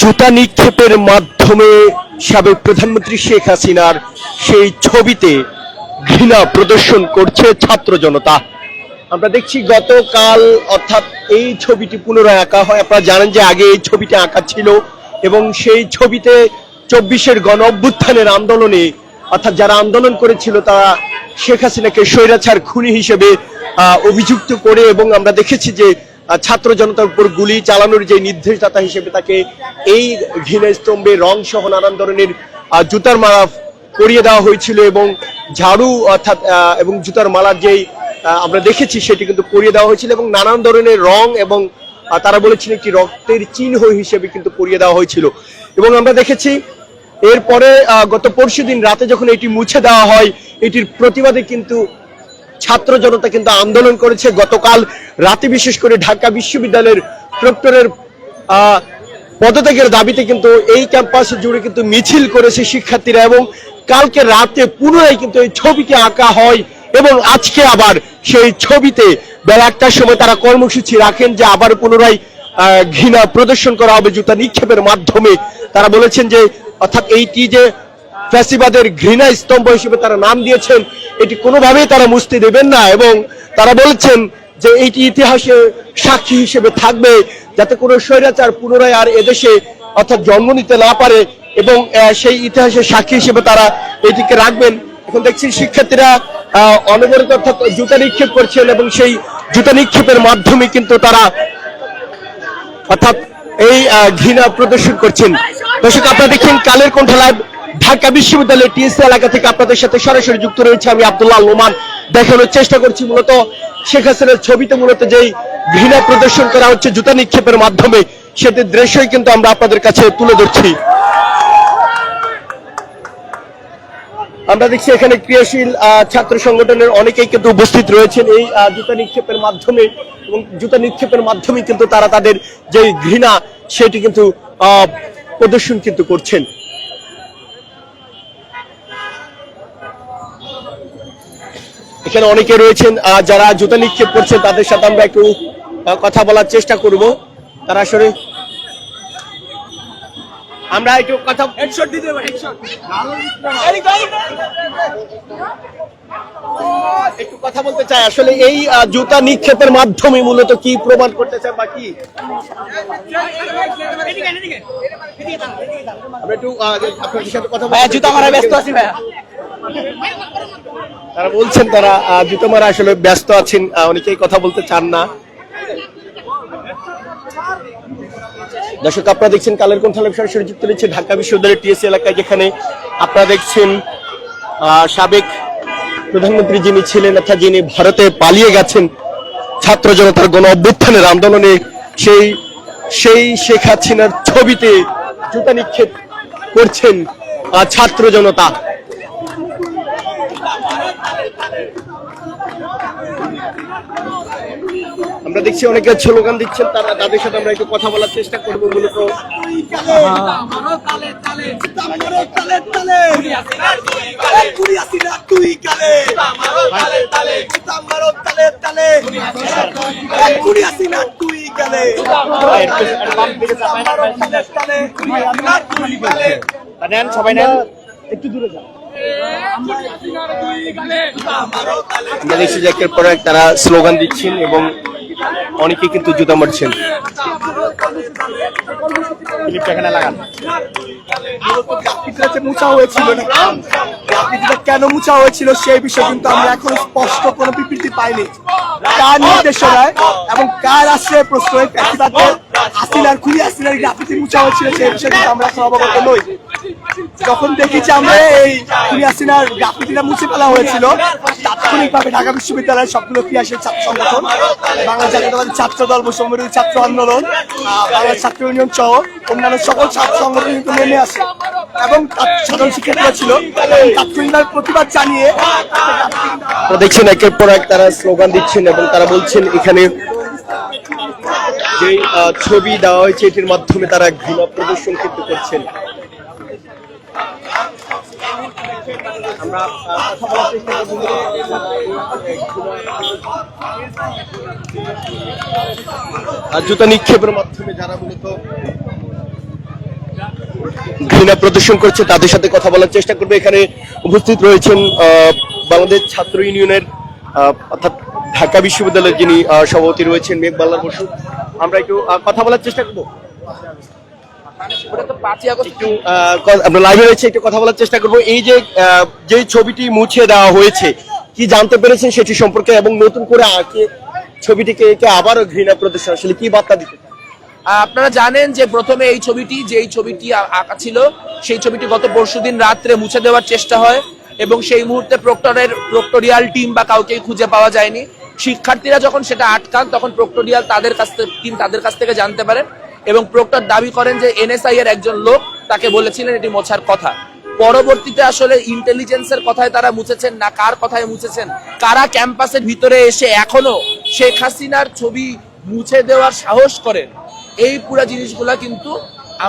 জুতা নিক্ষেপের মাধ্যমে সাবেক প্রধানমন্ত্রী শেখ হাসিনার সেই ছবিতে ঘৃণা প্রদর্শন করছে ছাত্র জনতা। আমরা দেখছি গতকাল, অর্থাৎ এই ছবিটি পুনরায় আঁকা হয়। আপনারা জানেন যে আগে এই ছবিটি আঁকা ছিল এবং সেই ছবিতে চব্বিশের গণ অভ্যুত্থানের আন্দোলনে, অর্থাৎ যারা আন্দোলন করেছিল তারা শেখ হাসিনাকে স্বৈরাচার খুনি হিসেবে অভিযুক্ত করে এবং আমরা দেখেছি যে ছাত্র জনতার উপর গুলি চালানোর যে নির্দেশদাতা হিসেবে তাকে এই ঘৃণা স্তম্ভে রং সহ নানান ধরনের জুতার মারা করিয়ে দেওয়া হয়েছিল এবং ঝাড়ু, অর্থাৎ এবং জুতার মালার যেই আমরা দেখেছি সেটি কিন্তু করিয়ে দেওয়া হয়েছিল এবং নানান ধরনের রং এবং তারা বলেছিলেন একটি রক্তের চিহ্ন হিসেবে কিন্তু করিয়ে দেওয়া হয়েছিল। এবং আমরা দেখেছি এরপরে গত পরশু দিন রাতে যখন এটি মুছে দেওয়া হয়, এটির প্রতিবাদে কিন্তু ছাত্র জনতা কিন্তু আন্দোলন করেছে। গতকাল রাতে বিশেষ করে ঢাকা বিশ্ববিদ্যালয়ের প্রক্টরের পদত্যাগের দাবিতে কিন্তু এই ক্যাম্পাস জুড়ে কিন্তু মিছিল করেছে শিক্ষার্থীরা এবং কালকে রাতে পুনরায় কিন্তু এই ছবিটি আঁকা হয় এবং আজকে আবার সেই ছবিতে বেলা একটার সময় তারা কর্মসূচি রাখেন যে আবার পুনরায় ঘৃণা প্রদর্শন করা হবে জুতা নিক্ষেপের মাধ্যমে। তারা বলেছেন যে, অর্থাৎ এইটি যে ফ্যাসিবাদের ঘৃণা স্তম্ভ হিসেবে তারা নাম দিয়েছেন, এটি কোনোভাবেই তারা মুছতে দেবেন না এবং তারা বলছেন যে এইটি ইতিহাসে সাক্ষী হিসেবে থাকবে যাতে কোনো স্বৈরাচার পুনরায় আর এদেশে অর্থাৎ জন্ম নিতে না পারে এবং সেই ইতিহাসের সাক্ষী হিসেবে তারা এটিকে রাখবেন। এখন দেখছি শিক্ষার্থীরা অনবরত অর্থাৎ জুতা নিক্ষেপ করছেন এবং সেই জুতা নিক্ষেপের মাধ্যমে কিন্তু তারা অর্থাৎ এই ঘৃণা প্রদর্শন করছেন। দর্শক, আপনারা দেখছেন কালের কণ্ঠ লাইভ ঢাকা বিশ্ববিদ্যালয়ের টিএসসি এলাকা থেকে আপনাদের সাথে সরাসরি যুক্ত রয়েছে আমি আব্দুল্লাহ লোমান। দেখানোর চেষ্টা করছি মূলত শেখ হাসিনার ছবিতে মূলত যেই ঘৃণা প্রদর্শন করা হচ্ছে, জুতা নিক্ষেপের মাধ্যমে, সেটির দৃশ্যই কিন্তু আমরা আপনাদের কাছে তুলে ধরছি। আমরা দেখছি এখানে ক্রিয়াশীল ছাত্র সংগঠনের অনেকেই কিন্তু উপস্থিত রয়েছেন এই জুতা নিক্ষেপের মাধ্যমে এবং জুতা নিক্ষেপের মাধ্যমে কিন্তু তারা তাদের যে ঘৃণা, সেটি কিন্তু প্রদর্শন কিন্তু করছেন। এখানে অনেকে রয়েছেন যারা জুতা নিক্ষেপ করছেন তাদের সাথে আমরা একটু কথা বলার চেষ্টা করব। তারা আসলে আমরা একটু কথা হেডশট দিতে একটু কথা বলতে চাই আসলে এই জুতা নিক্ষেপের মাধ্যমে মূলত কি প্রমাণ করতে চান বা কি? আমরা একটু আহ, আপনাদের সাথে কথা জুতা মারা ব্যস্ত আছি ভাইয়া। তারা বলছেন তারা জুতো মারা আসলে ব্যস্ত আছেন অনেকেই কথা বলতে চান না। দর্শক, আপনারা দেখছেন কালের কোন থালের সরাসরি যুক্ত রয়েছে ঢাকা বিশ্ববিদ্যালয়ের টিএসসি এলাকায়, যেখানে আপনারা দেখছেন সাবেক প্রধানমন্ত্রী যিনি ছিলেন, অর্থাৎ যিনি ভারতে পালিয়ে গেছেন, ছাত্র জনতার গণ অভ্যুত্থানের আন্দোলনে, সেই সেই শেখ হাসিনার ছবিতে জুতা নিক্ষেপ করছেন ছাত্র জনতা। আমরা দেখছি অনেকে স্লোগান দিচ্ছেন তারা তাদের সাথে আমরা একটু কথা বলার চেষ্টা করব মূলত। নেন সবাই নেন। একটু দূরে যান। আমরা দেখছি যে একের পর এক তারা স্লোগান দিচ্ছেন এবং অনেকে কিন্তু জুতা মারছেন। মুছা হয়েছিল কেন মুছা হয়েছিল সেই বিষয়ে কিন্তু আমরা এখন স্পষ্ট কোনো বিবৃতি পাইনি। কার নির্দেশনায় এবং কার আশ্রয় প্রশ্রয় প্যাসিবাদের হাসিনার খুলি হাসিনার গ্রাফিতি মুছা হয়েছিল সেই বিষয়ে আমরা অবগত নই। যখন দেখেছি আমরা এই খুলি হাসিনার গ্রাফিতিটা মুছে ফেলা হয়েছিল, তাৎক্ষণিকভাবে ঢাকা বিশ্ববিদ্যালয়ের সবগুলো ক্রিয়াশীল ছাত্র সংগঠন, বাংলা জাতীয়তাবাদী ছাত্র দল, বৈষম্যবিরোধী ছাত্র আন্দোলন বাংলা ছাত্র ইউনিয়ন সহ অন্যান্য সকল ছাত্র সংগঠন কিন্তু নেমে আসে। এবং সাধারণ শিক্ষার্থীরা ছিল। তাৎক্ষণিকভাবে প্রতিবাদ জানিয়ে দেখছেন একের পর এক তারা স্লোগান দিচ্ছেন এবং তারা বলছেন, এখানে যে ছবি দেওয়া হয়েছে, এটির মাধ্যমে তারা ঘৃণা প্রদর্শন কিন্তু করছেন। জুতা নিক্ষেপের মাধ্যমে যারা মূলত ঘৃণা প্রদর্শন করছে, তাদের সাথে কথা বলার চেষ্টা করবে। এখানে উপস্থিত রয়েছেন বাংলাদেশ ছাত্র ইউনিয়নের অর্থাৎ ঢাকা বিশ্ববিদ্যালয়ের যিনি সভাপতি রয়েছেন মেঘবাল্লার বসু। আমরা একটু কথা বলার চেষ্টা করব। আমরা লাইভে রয়েছে একটু কথা বলার চেষ্টা করব। এই যে যে ছবিটি মুছে দেওয়া হয়েছে কি জানতে পেরেছেন সেটি সম্পর্কে এবং নতুন করে আঁকে ছবিটিকে একে আবারও ঘৃণা প্রদর্শন আসলে কি বার্তা দিতে আপনারা জানেন যে প্রথমে এই ছবিটি যে ছবিটি আঁকা ছিল সেই ছবিটি গত পরশুদিন রাত্রে মুছে দেওয়ার চেষ্টা হয় এবং সেই মুহূর্তে প্রক্টরের প্রক্টোরিয়াল টিম বা কাউকে খুঁজে পাওয়া যায়নি। শিক্ষার্থীরা যখন সেটা আটকান, তখন প্রক্টোরিয়াল তাদের কাছ থেকে তাদের কাছ থেকে জানতে পারেন এবং প্রক্টর দাবি করেন যে এনএসআই এর একজন লোক তাকে বলেছিলেন এটি মোছার কথা। পরবর্তীতে আসলে ইন্টেলিজেন্সের কথায় তারা মুছেছেন না কার কথায় মুছেছেন? কারা ক্যাম্পাসের ভিতরে এসে এখনও শেখ হাসিনার ছবি মুছে দেওয়ার সাহস করেন? এই পুরো জিনিসগুলা কিন্তু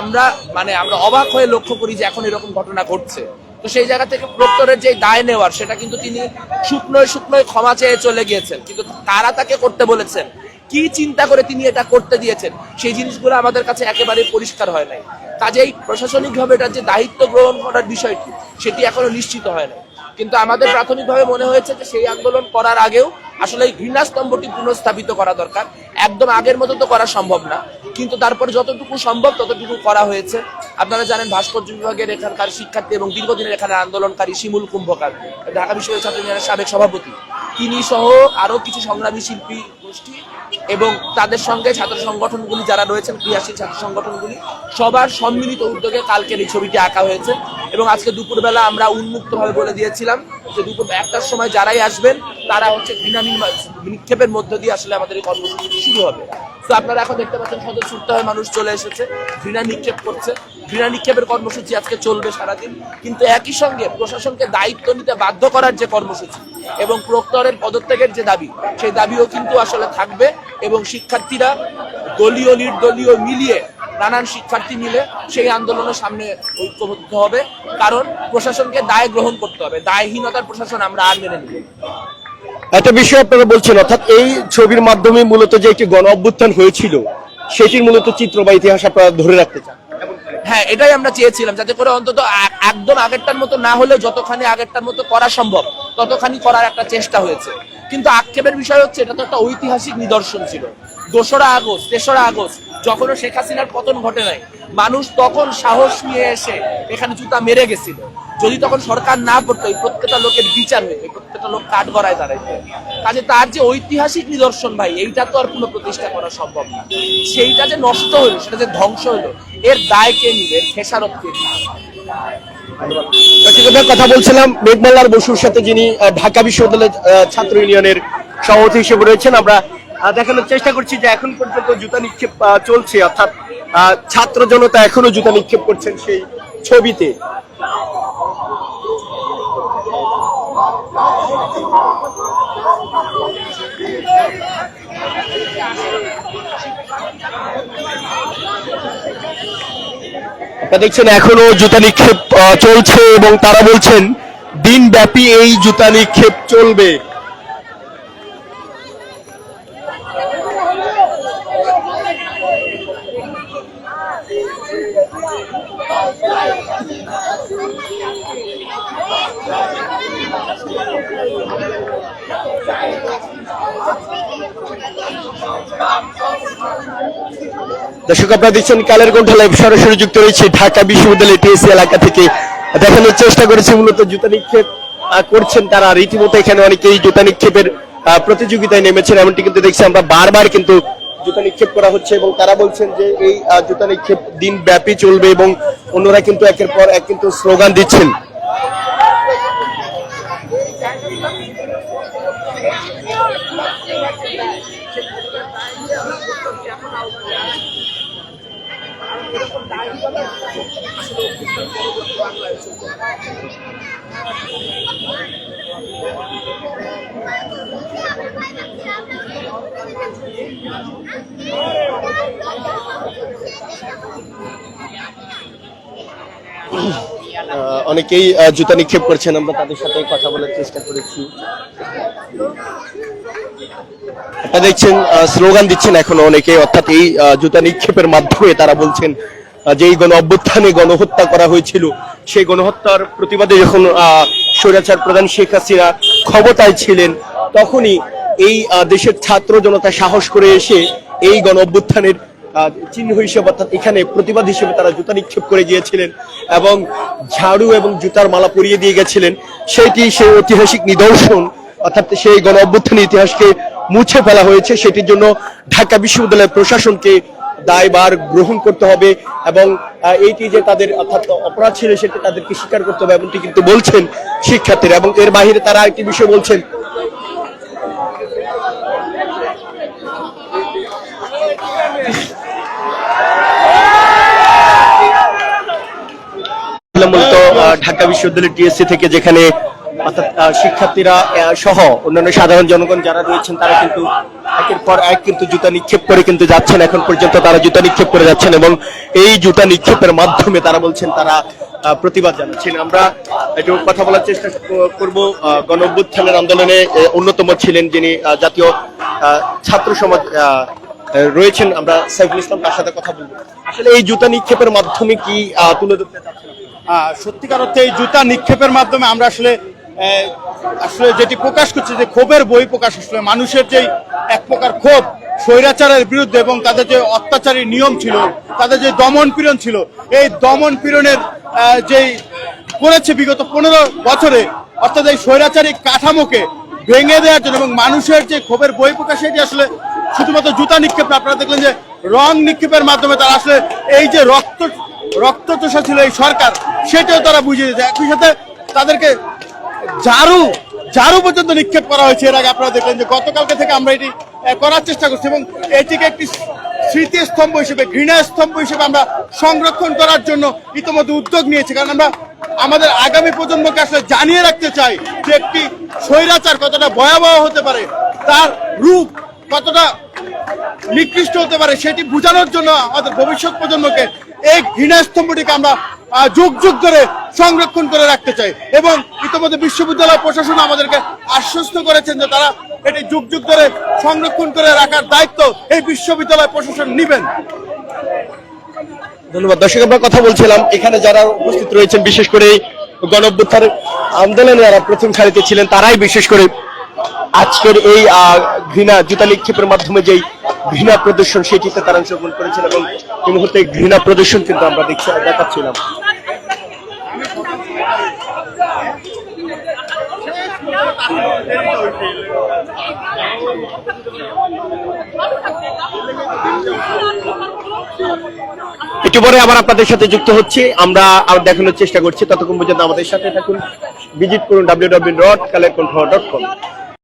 আমরা মানে আমরা অবাক হয়ে লক্ষ্য করি যে এখন এরকম ঘটনা ঘটছে। তো সেই জায়গা থেকে প্রক্টরের যে দায় নেওয়ার, সেটা কিন্তু তিনি শুকনোয় শুকনোয় ক্ষমা চেয়ে চলে গিয়েছেন। কিন্তু তারা তাকে করতে বলেছেন। কি চিন্তা করে তিনি এটা করতে দিয়েছেন? সেই জিনিসগুলো আমাদের কাছে একেবারে পরিষ্কার হয় নাই। কাজেই প্রশাসনিকভাবে এটার যে দায়িত্ব গ্রহণ করার বিষয়টি, সেটি এখনও নিশ্চিত হয় না কিন্তু আমাদের প্রাথমিকভাবে মনে হয়েছে যে সেই আন্দোলন করার আগেও আসলে এই ঘৃণা স্তম্ভটি পুনঃস্থাপিত করা দরকার। একদম আগের মতো তো করা সম্ভব না। কিন্তু তারপর যতটুকু সম্ভব ততটুকু করা হয়েছে। আপনারা জানেন ভাস্কর্য বিভাগের এখানকার শিক্ষার্থী এবং দীর্ঘদিনের এখানে আন্দোলনকারী শিমুল কুম্ভকার, ঢাকা বিশ্ববিদ্যালয় ছাত্র ইউনিয়নের সাবেক সভাপতি। তিনি সহ আরও কিছু সংগ্রামী শিল্পী গোষ্ঠী এবং তাদের সঙ্গে ছাত্র সংগঠনগুলি যারা রয়েছেন, ক্রিয়াশীল ছাত্র সংগঠনগুলি, সবার সম্মিলিত উদ্যোগে কালকের এই ছবিটি আঁকা হয়েছে এবং আজকে দুপুরবেলা আমরা উন্মুক্তভাবে বলে দিয়েছিলাম যে দুপুর একটার সময় যারাই আসবেন, তারা হচ্ছে নির্মা- নিক্ষেপের মধ্য দিয়ে আসলে আমাদের এই কর্মসূচি শুরু হবে। তো আপনারা এখন দেখতে পাচ্ছেন স্বতঃস্ফূর্ত হয়ে মানুষ চলে এসেছে। ঘৃণা নিক্ষেপ করছে। ঘৃণা নিক্ষেপের কর্মসূচি আজকে চলবে সারাদিন। কিন্তু একই সঙ্গে প্রশাসনকে দায়িত্ব নিতে বাধ্য করার যে কর্মসূচি এবং প্রক্টরের পদত্যাগের যে দাবি, সেই দাবিও কিন্তু আসলে থাকবে এবং শিক্ষার্থীরা দলীয়, নির্দলীয় মিলিয়ে নানান শিক্ষার্থী মিলে সেই আন্দোলনের সামনে ঐক্যবদ্ধ হবে। কারণ প্রশাসনকে দায় গ্রহণ করতে হবে। দায়হীনতার প্রশাসন আমরা আর মেনে নিব একটা বিষয় আপনারা বলছেন, অর্থাৎ এই ছবির মাধ্যমে মূলত যে একটি গণ অভ্যুত্থান হয়েছিল, সেটির মূলত চিত্র বা ইতিহাস আপনারা ধরে রাখতে চান। হ্যাঁ এটাই আমরা চেয়েছিলাম, যাতে করে অন্তত একদম আগেরটার মতো না হলেও যতখানি আগেরটার মতো করা সম্ভব, ততখানি করার একটা চেষ্টা হয়েছে। কিন্তু আক্ষেপের বিষয় হচ্ছে, এটা তো একটা ঐতিহাসিক নিদর্শন ছিল। দোসরা আগস্ট, তেসরা আগস্ট, যখনও শেখ হাসিনার পতন ঘটে নাই, মানুষ তখন সাহস নিয়ে এসে এখানে জুতা মেরে গেছিল। যদি তখন সরকার না করতো এই প্রত্যেকটা লোকের বিচার হইতো প্রত্যেকটা লোক কাঠ গড়ায় দাঁড়াইতো। কাজে তার যে ঐতিহাসিক নিদর্শন ভাই, এইটা তো আর কোনো প্রতিষ্ঠা করা সম্ভব না। সেইটা যে নষ্ট হলো, সেটা যে ধ্বংস হলো, এর দায় কে নিবে? খেসারত কে নিবে? কথা বলছিলাম মেঘমাল্লার বসুর সাথে যিনি ঢাকা বিশ্ববিদ্যালয়ের ছাত্র ইউনিয়নের সভাপতি হিসেবে রয়েছেন, আমরা দেখানোর চেষ্টা করছি যে এখন পর্যন্ত জুতা নিক্ষেপ চলছে, অর্থাৎ ছাত্র জনতা এখনও জুতা নিক্ষেপ করছেন সেই ছবিতে। দেখছেন এখনও জুতা নিক্ষেপ চলছে এবং তারা বলছেন দিনব্যাপী এই জুতা নিক্ষেপ চলবে। দর্শক, আপনারা দেখছেন কালের কণ্ঠ লাইভ সরাসরি যুক্ত রয়েছে ঢাকা বিশ্ববিদ্যালয় টিএসসি এলাকা থেকে। দেখানোর চেষ্টা করেছে মূলত জুতা নিক্ষেপ করছেন তারা। রীতিমতো এখানে অনেকেই জুতা নিক্ষেপের প্রতিযোগিতায় নেমেছেন। এমনটি কিন্তু দেখছি আমরা বারবার কিন্তু জুতা নিক্ষেপ করা হচ্ছে এবং তারা বলছেন যে এই জুতা নিক্ষেপ দিন ব্যাপী চলবে এবং অন্যরা কিন্তু একের পর এক কিন্তু স্লোগান দিচ্ছেন। অনেকেই জুতা নিক্ষেপ করছেন আমরা তাদের সাথে কথা বলার চেষ্টা করেছি। দেখছেন স্লোগান দিচ্ছেন এখনও অনেকে অর্থাৎ এই জুতা নিক্ষেপের মাধ্যমে তারা বলছেন আহ, যেই গণ অভ্যুত্থানে গণহত্যা করা হয়েছিল সেই গণহত্যার প্রতিবাদে যখন স্বৈরাচার প্রধান শেখ হাসিনা ক্ষমতায় ছিলেন তখনই এই দেশের ছাত্র জনতা সাহস করে এসে এই গণ অভ্যুত্থানের চিহ্ন হিসেবে অর্থাৎ এখানে প্রতিবাদ হিসেবে তারা জুতা নিক্ষেপ করে গিয়েছিলেন এবং ঝাড়ু এবং জুতার মালা পরিয়ে দিয়ে গেছিলেন। সেটি সেই ঐতিহাসিক নিদর্শন অর্থাৎ সেই গণ অভ্যুত্থানের ইতিহাসকে মুছে ফেলা হয়েছে, সেটির জন্য ঢাকা বিশ্ববিদ্যালয়ের প্রশাসনকে দায়বার গ্রহণ করতে হবে এবং এইটি যে তাদের অর্থাৎ অপরাধ ছিল সেটা তাদেরকে স্বীকার করতে হবে এমনটি কিন্তু বলছেন শিক্ষার্থীরা এবং এর বাহিরে তারা একটি বিষয় বলছেন। মূলত ঢাকা বিশ্ববিদ্যালয়ের টিএসসি থেকে যেখানে অর্থাৎ শিক্ষার্থীরা সহ অন্যান্য সাধারণ জনগণ যারা রয়েছেন, তারা কিন্তু একের পর এক কিন্তু জুতা নিক্ষেপ করে কিন্তু যাচ্ছেন। এখন পর্যন্ত তারা জুতা নিক্ষেপ করে যাচ্ছেন এবং এই জুতা নিক্ষেপের মাধ্যমে তারা বলছেন তারা প্রতিবাদ জানাচ্ছেন। আমরা একটু কথা বলার চেষ্টা করব গণ আন্দোলনে অন্যতম ছিলেন যিনি জাতীয় ছাত্র সমাজ রয়েছেন। আমরা সাইফুল ইসলাম তার সাথে কথা বলব। আসলে এই জুতা নিক্ষেপের মাধ্যমে কি তুলে ধরতে সত্যিকার অর্থে এই জুতা নিক্ষেপের মাধ্যমে আমরা আসলে আসলে যেটি প্রকাশ করছে যে ক্ষোভের বই প্রকাশ, আসলে মানুষের যেই এক প্রকার ক্ষোভ, স্বৈরাচারের বিরুদ্ধে এবং তাদের যে অত্যাচারী নিয়ম ছিল, তাদের যে দমন পীড়ন ছিল, এই দমন পীড়নের যেই করেছে বিগত পনেরো বছরে, অর্থাৎ এই স্বৈরাচারী কাঠামোকে ভেঙে দেওয়ার জন্য এবং মানুষের যে ক্ষোভের বই প্রকাশ এটি আসলে শুধুমাত্র জুতা নিক্ষেপ আপনারা দেখলেন যে রং নিক্ষেপের মাধ্যমে তারা আসলে এই যে রক্ত, রক্তচোষা ছিল এই সরকার, সেটাও তারা বুঝিয়ে দিয়েছে। একই সাথে তাদেরকে ঝাড়ু ঝাড়ু পর্যন্ত নিক্ষেপ করা হয়েছে। এর আগে আপনারা দেখলেন যে গতকালকে থেকে আমরা এটি করার চেষ্টা করছি এবং এটিকে একটি স্মৃতিস্তম্ভ হিসেবে ঘৃণা স্তম্ভ হিসেবে আমরা সংরক্ষণ করার জন্য ইতিমধ্যে উদ্যোগ নিয়েছি। কারণ আমরা আমাদের আগামী প্রজন্মকে আসলে জানিয়ে রাখতে চাই যে একটি স্বৈরাচার কতটা ভয়াবহ হতে পারে, তার রূপ কতটা নিকৃষ্ট হতে পারে, সেটি বোঝানোর জন্য আমাদের ভবিষ্যৎ প্রজন্মকে এই ঘৃণা স্তম্ভটিকে আমরা যুগ যুগ ধরে সংরক্ষণ করে রাখতে চাই। এবং ইতিমধ্যে বিশ্ববিদ্যালয় প্রশাসন আমাদেরকে আশ্বস্ত করেছেন যে তারা এটি যুগ যুগ ধরে সংরক্ষণ করে রাখার দায়িত্ব এই বিশ্ববিদ্যালয় প্রশাসন নেবেন। ধন্যবাদ। দর্শক, আমরা কথা বলছিলাম। এখানে যারা উপস্থিত রয়েছেন, বিশেষ করে গণ অভ্যুত্থান আন্দোলনে যারা প্রথম সারিতে ছিলেন, তারাই বিশেষ করে আজকের এই ঘৃণা, জুতা নিক্ষেপের মাধ্যমে যেই ঘৃণা প্রদর্শন, সেটিতে তারা অংশগ্রহণ করেছেন এবং এই মুহূর্তে ঘৃণা প্রদর্শন কিন্তু আমরা দেখছি, দেখাচ্ছিলাম। একটু পরে আবার আপনাদের সাথে যুক্ত হচ্ছে। আমরা আবার দেখানোর চেষ্টা করছি। ততক্ষণ পর্যন্ত আমাদের সাথে থাকুন। ভিজিট করুন W W dot collect dot com